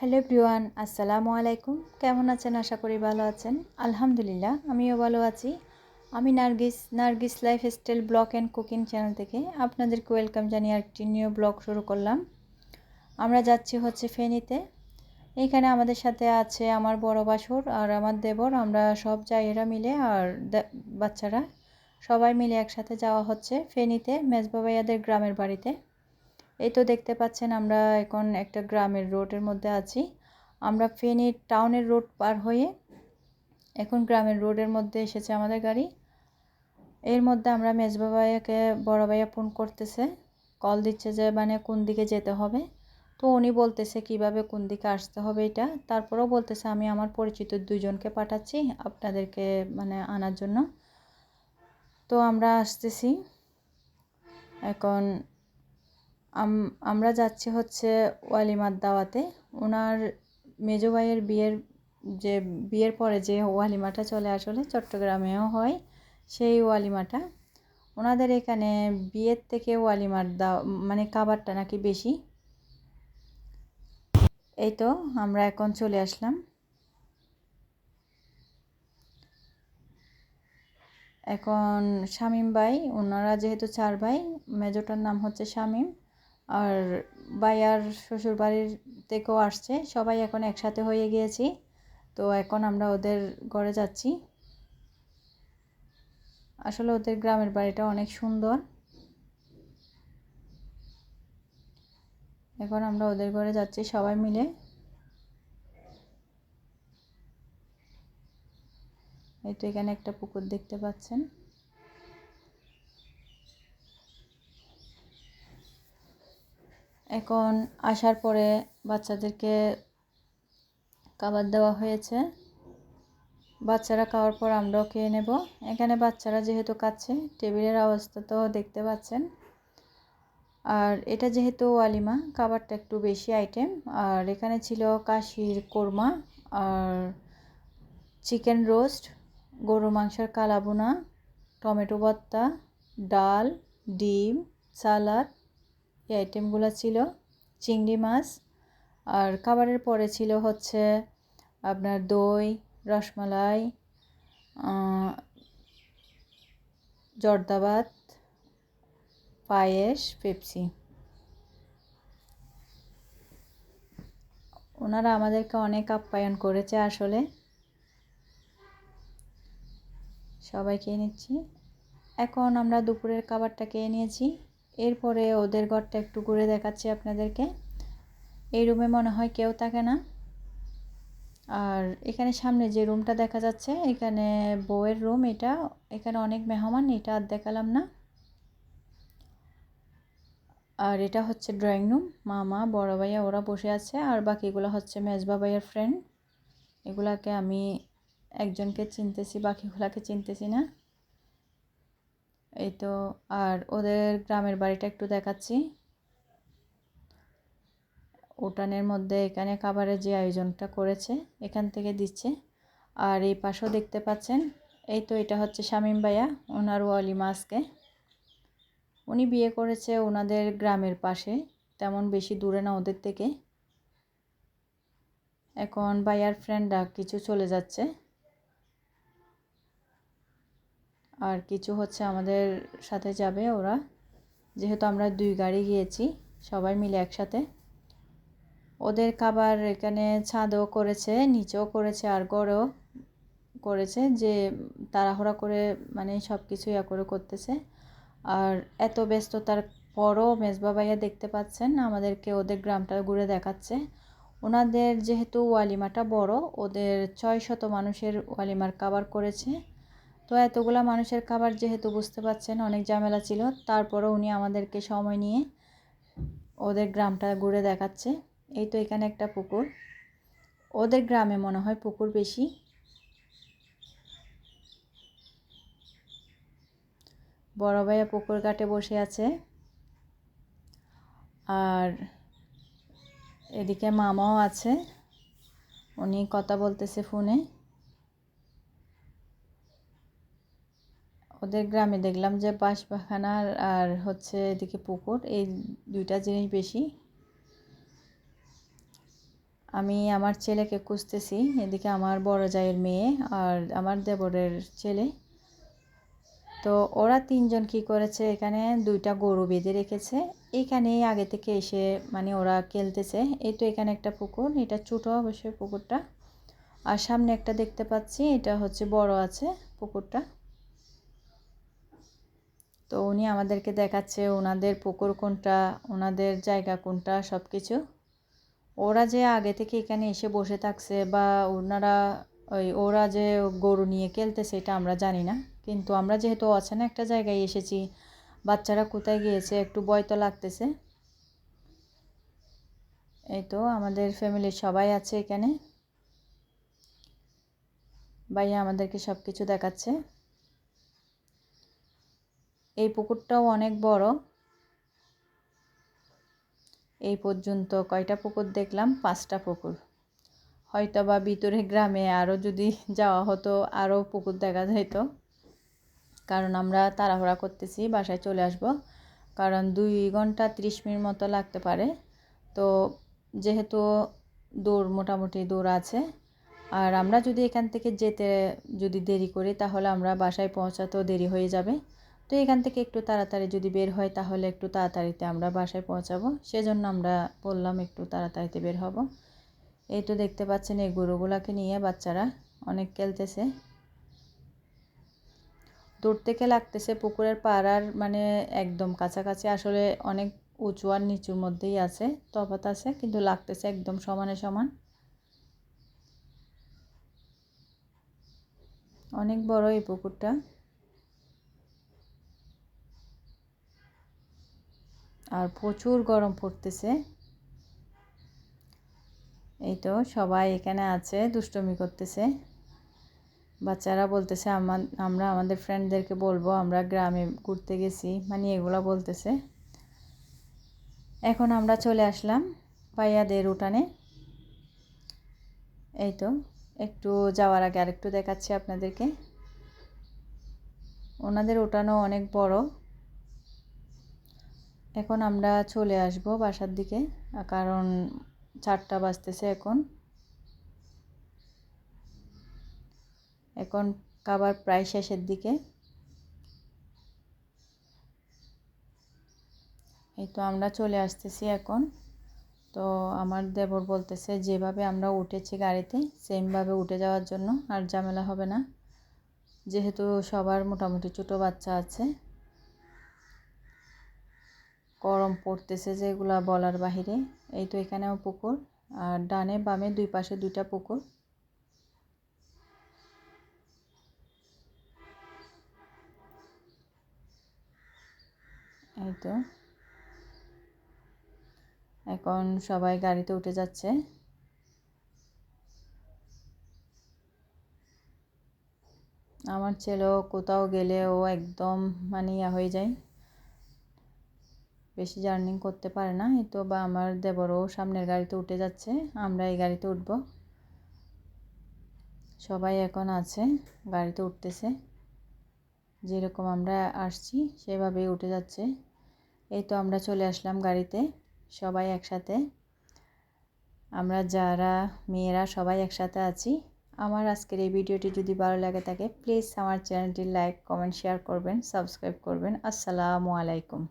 Hello everyone, আসসালামু আলাইকুম। কেমন আছেন? আশা করি ভালো আছেন। আলহামদুলিল্লাহ, আমিও ভালো আছি। আমি Nargis Nargis lifestyle blog and cooking channel থেকে আপনাদেরকে ওয়েলকাম জানিয়ে একটি নিউ ব্লগ শুরু করলাম। আমরা যাচ্ছি হচ্ছে ফেনীতে। এইখানে আমাদের সাথে আছে আমার বড় বাসুর আর আমার দেবর। আমরা সব জায়গারা মিলে আর বাচ্চারা সবাই মিলে একসাথে যাওয়া হচ্ছে ফেনীতে মেজবাবাইয়াদের গ্রামের বাড়িতে। এই তো দেখতে পাচ্ছেন আমরা এখন একটা গ্রামের রোডের মধ্যে আছি। আমরা ফেনী টাউনের রোড পার হয়ে এখন গ্রামের রোডের মধ্যে এসেছে আমাদের গাড়ি। এর মধ্যে আমরা মেজবা ভাইয়াকে বড় ভাইয়া ফোন করতেছে। কল দিচ্ছে যে মানে কোন দিকে যেতে হবে? তো উনি বলতেছে কীভাবে কোন দিকে আসতে হবে এটা। তারপরেও বলতেছে, আমি আমার পরিচিত দুজনকে পাঠাচ্ছি আপনাদেরকে মানে আনার জন্য। তো আমরা আসতেছি। এখন আমরা যাচ্ছি হচ্ছে ওয়ালিমার দাওয়াতে। ওনার মেজো ভাইয়ের বিয়ের যে, বিয়ের পরে যে ওয়ালিমাটা চলে আসলে চট্টগ্রামেও হয়, সেই ওয়ালিমাটা। ওনাদের এখানে বিয়ের থেকে ওয়ালিমার দা মানে কাবারটা নাকি বেশি? এই তো, আমরা এখন চলে আসলাম। এখন শামীম ভাই, ওনারা যেহেতু চার ভাই, মেজোটার নাম হচ্ছে শামীম। আর ভাইয়ার শ্বশুর বাড়ির থেকেও আসছে। সবাই এখন একসাথে হয়ে গিয়েছি। তো এখন আমরা ওদের ঘরে যাচ্ছি। আসলে ওদের গ্রামের বাড়িটা অনেক সুন্দর। এখন আমরা ওদের ঘরে যাচ্ছি সবাই মিলে। এই তো এখানে একটা পুকুর দেখতে পাচ্ছেন। এখন আসার পরে বাচ্চাদেরকে খাবার দেওয়া হয়েছে। বাচ্চারা খাওয়ার পর আমরাও খেয়ে নেব। এখানে বাচ্চারা যেহেতু খাচ্ছে টেবিলের অবস্থা তো দেখতে পাচ্ছেন। আর এটা যেহেতু ওয়ালিমা, খাবারটা একটু বেশি আইটেম আর এখানে ছিল কাশির কোরমা আর চিকেন রোস্ট গরু মাংসের কালাবোনা টমেটো ভর্তা, ডাল, ডিম, সালাদ এই আইটেমগুলো ছিল, চিংড়ি মাছ, আর খাবারের পরে ছিল হচ্ছে আপনার দই, রসমালাই জর্দাবাদ পায়েস, পেপসি। ওনারা আমাদেরকে অনেক আপ্যায়ন করেছে আসলে। সবাই খেয়ে নিচ্ছি। এখন আমরা দুপুরের খাবারটা খেয়ে নিয়েছি। এরপরে ওদের ঘরটা একটু ঘুরে দেখাচ্ছি আপনাদেরকে। এই রুমে মনে হয় কেউ থাকে না। আর এখানে সামনে যে রুমটা দেখা যাচ্ছে, এখানে বউয়ের রুম এটা। এখানে অনেক মেহমান, এটা আর দেখালাম না। আর এটা হচ্ছে ড্রয়িং রুম মামা, বড় ভাইয়া ওরা বসে আছে। আর বাকিগুলো হচ্ছে মেজবা ভাইয়ের ফ্রেন্ড এগুলাকে আমি একজনকে চিনতেছি, বাকিগুলাকে চিনতেছি না। এই তো, আর ওদের গ্রামের বাড়িটা একটু দেখাচ্ছি। উঠানের মধ্যে এখানে খাবারের যে আয়োজনটা করেছে, এখান থেকে দিচ্ছে। আর এই পাশেও দেখতে পাচ্ছেন, এই তো এটা হচ্ছে শামীম ভাইয়া, ওনার ওয়ালি মাসকে। উনি বিয়ে করেছে ওনাদের গ্রামের পাশে, তেমন বেশি দূরে না ওদের থেকে। এখন ভাইয়ার ফ্রেন্ডরা কিছু চলে যাচ্ছে। আর কিছু হচ্ছে আমাদের সাথে যাবে ওরা। যেহেতু আমরা দুই গাড়ি গিয়েছি, সবাই মিলে একসাথে। ওদের খাবার এখানে ছাদও করেছে, নিচেও করেছে, আর গড়েও করেছে, যে তাড়াহুড়া করে মানে সব কিছু ইয়া করে করতেছে। আর এত ব্যস্ততার পরও মেজবা ভাইয়া দেখতে পাচ্ছেন, আমাদেরকে ওদের গ্রামটা ঘুরে দেখাচ্ছে। ওনাদের যেহেতু ওয়ালিমাটা বড়, ওদের ছয় শত মানুষের ওয়ালিমার কাবার করেছে। তো এতগুলা মানুষের খাবার যেহেতু বুঝতে পারছেন, অনেক ঝামেলা ছিল, তারপরও উনি আমাদেরকে সময় নিয়ে ওদের গ্রামটা ঘুরে দেখাচ্ছে। এই তো এখানে একটা পুকুর। ওদের গ্রামে মনে হয় পুকুর বেশি। বড় ভাইয়া পুকুর ঘাটে বসে আছে। আর এদিকে মামাও আছে। উনি কথা বলতেছে ফোনে। ওদের গ্রামে দেখলাম যে বাঁশ বাখানার আর হচ্ছে এদিকে পুকুর, এই দুইটা জিনিস বেশি। আমি আমার ছেলেকে খুঁজতেছি, এদিকে আমার বড় জায়ের মেয়ে আর আমার দেবরের ছেলে। তো ওরা তিনজন কি করেছে, এখানে দুইটা গরু বেঁধে রেখেছে। এইখানেই আগে থেকে এসে মানে ওরা খেলতেছে। এই তো এখানে একটা পুকুর, এটা ছোটো অবশ্যই পুকুরটা। আর সামনে একটা দেখতে পাচ্ছি, এটা হচ্ছে বড় আছে পুকুরটা। তো উনি আমাদেরকে দেখাচ্ছে ওনাদের পুকুর কোনটা, ওনাদের জায়গা কোনটা সব কিছু ওরা যে আগে থেকে এখানে এসে বসে থাকছে বা ওনারা ওই ওরা যে গরু নিয়ে খেলতেছে এটা আমরা জানি না। কিন্তু আমরা যেহেতু অচেনা একটা জায়গায় এসেছি, বাচ্চারা কোথায় গিয়েছে একটু ভয় তো লাগতেছে। এই তো আমাদের ফ্যামিলির সবাই আছে এখানে। ভাইয়া আমাদেরকে সব কিছু দেখাচ্ছে। এই পুকুরটাও অনেক বড়। এই পর্যন্ত কয়টা পুকুর দেখলাম? পাঁচটা পুকুর। হয়তো বা ভিতরে গ্রামে আরও যদি যাওয়া হতো আরও পুকুর দেখা যেত কারণ আমরা তাড়াহুড়া করতেছি, বাসায় চলে আসব। কারণ দুই ঘণ্টা ত্রিশ মিনিট মতো লাগতে পারে। তো যেহেতু দৌড় মোটামুটি দৌড় আছে, আর আমরা যদি এখান থেকে যেতে যদি দেরি করি, তাহলে আমরা বাসায় পৌঁছাতেও দেরি হয়ে যাবে। তো এখান থেকে একটু তাড়াতাড়ি যদি বের হয়, তাহলে একটু তাড়াতাড়িতে আমরা বাসায় পৌঁছাবো। সেজন্য আমরা বললাম একটু তাড়াতাড়িতে বের হব। এই তো দেখতে পাচ্ছেন, এই গরুগুলাকে নিয়ে বাচ্চারা অনেক খেলতেছে। দূর থেকে লাগতেছে পুকুরের পাড়ার মানে একদম কাছাকাছি। আসলে অনেক উঁচু আর নিচুর মধ্যেই আছে তফাত আছে, কিন্তু লাগতেছে একদম সমানে সমান। অনেক বড় এই পুকুরটা। আর প্রচুর গরম পড়তেছে। এই তো সবাই এখানে আছে, দুষ্টমি করতেছে। বাচ্চারা বলতেছে আমার আমরা আমাদের ফ্রেন্ডদেরকে বলব, আমরা গ্রামে ঘুরতে গেছি। মানে এগুলো বলতেছে। এখন আমরা চলে আসলাম পাইয়াদের উঠানে। এই তো, একটু যাওয়ার আগে আরেকটু দেখাচ্ছি আপনাদেরকে। ওনাদের উঠানো অনেক বড়। এখন আমরা চলে আসব বাসার দিকে, কারণ চারটা বাজতেছে এখন। এখন খাবার প্রায় শেষের দিকে। এই তো আমরা চলে আসতেছি এখন। তো আমার দেবর বলতেছে, যেভাবে আমরা উঠেছি গাড়িতে, সেমভাবে উঠে যাওয়ার জন্য আর ঝামেলা হবে না। যেহেতু সবার মোটামুটি ছোটো বাচ্চা আছে গরম পড়তেছে যেগুলা বলার বাহিরে। এই তো এখানেও পুকুর, আর ডানে বামে দুই পাশে দুইটা পুকুর। এই তো। এখন সবাই গাড়িতে উঠে যাচ্ছে। আমার ছেলেও কোথাও গেলে ও একদম মানে ইয়া হয়ে যায়। বেশি জার্নি করতে পারে না। এই তো বা আমার দেবরও সামনের গাড়িতে উঠে যাচ্ছে, আমরা এই গাড়িতে উঠব। সবাই এখন আছে, গাড়িতে উঠতেছে। যেরকম আমরা আসছি, সেভাবেই উঠে যাচ্ছে। এই তো আমরা চলে আসলাম গাড়িতে, সবাই একসাথে। আমরা যারা মেয়েরা সবাই একসাথে আছি। আমার আজকের এই ভিডিওটি যদি ভালো লাগে থাকে প্লিজ আমার চ্যানেলটি লাইক কমেন্ট শেয়ার করবেন সাবস্ক্রাইব করবেন। আসসালামু আলাইকুম।